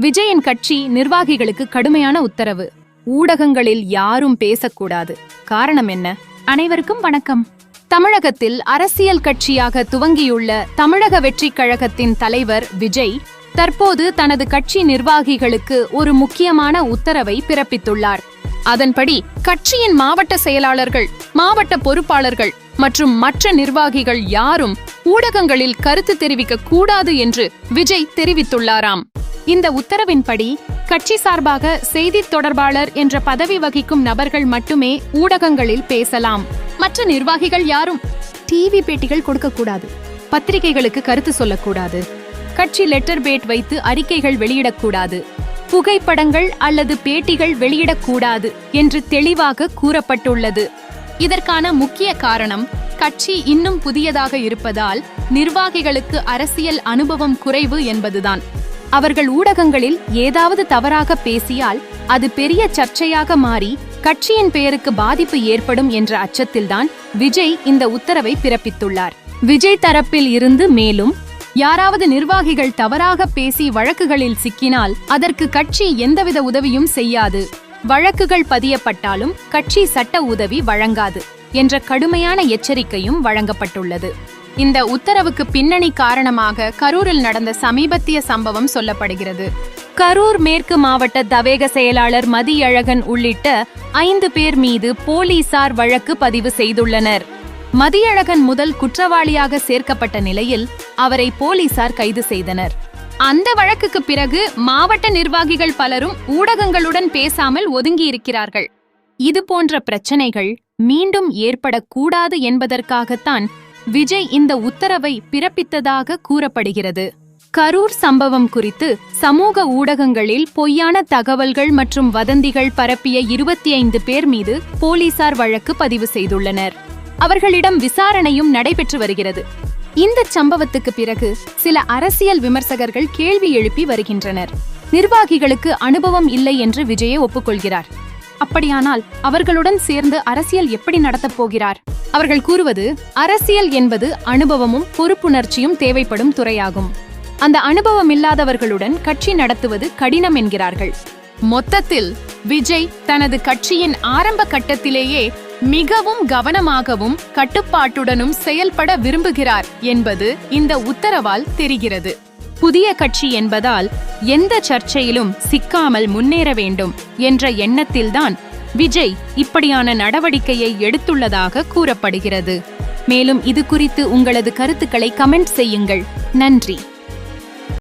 விஜயின் கட்சி நிர்வாகிகளுக்கு கடுமையான உத்தரவு. ஊடகங்களில் யாரும் பேசக்கூடாது. காரணம் என்ன? அனைவருக்கும் வணக்கம். தமிழகத்தில் அரசியல் கட்சியாக துவங்கியுள்ள தமிழக வெற்றிக் கழகத்தின் தலைவர் விஜய் தற்போது தனது கட்சி நிர்வாகிகளுக்கு ஒரு முக்கியமான உத்தரவை பிறப்பித்துள்ளார். அதன்படி கட்சியின் மாவட்ட செயலாளர்கள் மாவட்ட பொறுப்பாளர்கள் மற்றும் மற்ற நிர்வாகிகள் யாரும் ஊடகங்களில் கருத்து தெரிவிக்க கூடாது என்று விஜய் தெரிவித்துள்ளாராம். இந்த உத்தரவின்படி கட்சி சார்பாக செய்தித் தொடர்பாளர் என்ற பதவி வகிக்கும் நபர்கள் மட்டுமே ஊடகங்களில் பேசலாம். மற்ற நிர்வாகிகள் யாரும் டிவி பேட்டிகள் கொடுக்கக்கூடாது. பத்திரிகைகளுக்கு கருத்து சொல்லக்கூடாது. கட்சி லெட்டர் பேட் வைத்து அறிக்கைகள் வெளியிடக்கூடாது. புகைப்படங்கள் அல்லது பேட்டிகள் வெளியிடக்கூடாது என்று தெளிவாக கூறப்பட்டுள்ளது. இதற்கான முக்கிய காரணம் கட்சி இன்னும் புதியதாக இருப்பதால் நிர்வாகிகளுக்கு அரசியல் அனுபவம் குறைவு என்பதுதான். அவர்கள் ஊடகங்களில் ஏதாவது தவறாக பேசியால் அது பெரிய சர்ச்சையாக மாறி கட்சியின் பெயருக்கு பாதிப்பு ஏற்படும் என்ற அச்சத்தில்தான் விஜய் இந்த உத்தரவை பிறப்பித்துள்ளார். விஜய் தரப்பில் இருந்து மேலும் யாராவது நிர்வாகிகள் தவறாக பேசி வழக்குகளில் சிக்கினால் அதற்கு கட்சி எந்தவித உதவியும் செய்யாது. வழக்குகள் பதியப்பட்டாலும் கட்சி சட்ட உதவி வழங்காது என்ற கடுமையான எச்சரிக்கையும் வழங்கப்பட்டுள்ளது. இந்த உத்தரவுக்கு பின்னணி காரணமாக கரூரில் நடந்த சமீபத்திய சம்பவம் சொல்லப்படுகிறது. கரூர் மேற்கு மாவட்ட தவேக செயலாளர் மதியழகன் உள்ளிட்ட ஐந்து பேர் மீது போலீசார் வழக்கு பதிவு செய்துள்ளனர். மதியழகன் முதல் குற்றவாளியாக சேர்க்கப்பட்ட நிலையில் அவரை போலீசார் கைது செய்தனர். அந்த வழக்குக்கு பிறகு மாவட்ட நிர்வாகிகள் பலரும் ஊடகங்களுடன் பேசாமல் ஒதுங்கியிருக்கிறார்கள். இது போன்ற பிரச்சனைகள் மீண்டும் ஏற்படக்கூடாது என்பதற்காகத்தான் விஜய் இந்த உத்தரவை பிறப்பித்ததாக கூறப்படுகிறது. கரூர் சம்பவம் குறித்து சமூக ஊடகங்களில் பொய்யான தகவல்கள் மற்றும் வதந்திகள் பரப்பிய இருபத்தி ஐந்து பேர் மீது போலீசார் வழக்கு பதிவு செய்துள்ளனர். அவர்களிடம் விசாரணையும் நடைபெற்று வருகிறது. இந்த சம்பவத்துக்கு பிறகு சில அரசியல் விமர்சகர்கள் கேள்வி எழுப்பி வருகின்றனர். நிர்வாகிகளுக்கு அனுபவம் இல்லை என்று விஜயை ஒப்புக்கொள்கிறார். அப்படியானால் அவர்களுடன் சேர்ந்து அரசியல் எப்படி நடத்தப் போகிறார்? அவர்கள் கூறுவது அரசியல் என்பது அனுபவமும் பொறுப்புணர்ச்சியும் தேவைப்படும் துறையாகும். அந்த அனுபவம் இல்லாதவர்களுடன் கட்சி நடத்துவது கடினம் என்கிறார்கள். மொத்தத்தில் விஜய் தனது கட்சியின் ஆரம்ப கட்டத்திலேயே மிகவும் கவனமாகவும் கட்டுப்பாட்டுடனும் செயல்பட விரும்புகிறார் என்பது இந்த உத்தரவால் தெரிகிறது. புதிய கட்சி என்பதால் எந்த சர்ச்சையிலும் சிக்காமல் முன்னேற வேண்டும் என்ற எண்ணத்தில்தான் விஜய் இப்படியான நடவடிக்கையை எடுத்துள்ளதாக கூறப்படுகிறது. மேலும் இது குறித்து உங்களது கருத்துக்களை கமெண்ட் செய்யுங்கள். நன்றி.